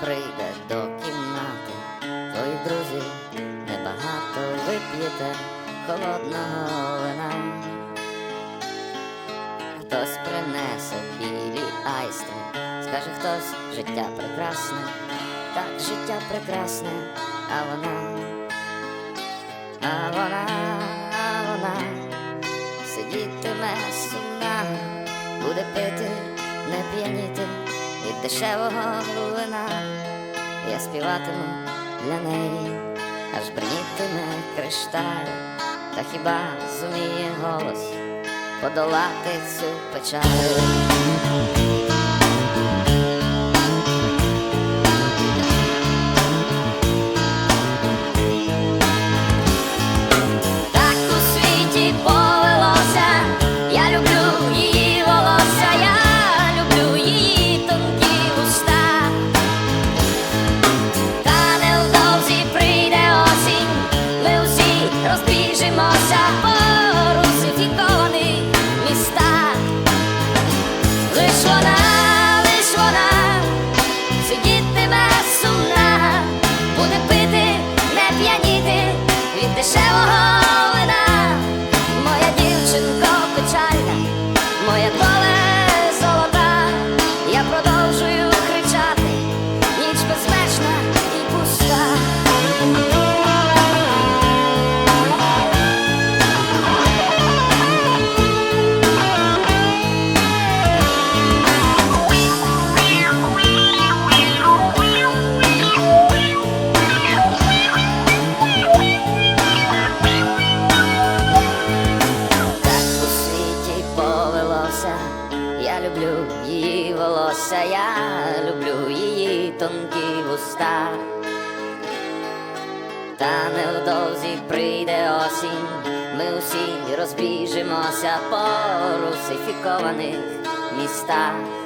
прийде до кімнати, твоїх друзів небагато вип'єте холодного вина. Хтось принесе білі айстри, скаже хтось життя прекрасне, так життя прекрасне, а вона, а вона, а вона сидітиме сумна, буде пити, не п'яніти від дешевого вина. Я співатиму для неї, аж бринітиме кришталь, та хіба зуміє голос подолати цю печаль? 我眼 її я люблю її тонкі вуста. Та невдовзі прийде осінь, ми усі розбіжимося по русифікованих містах.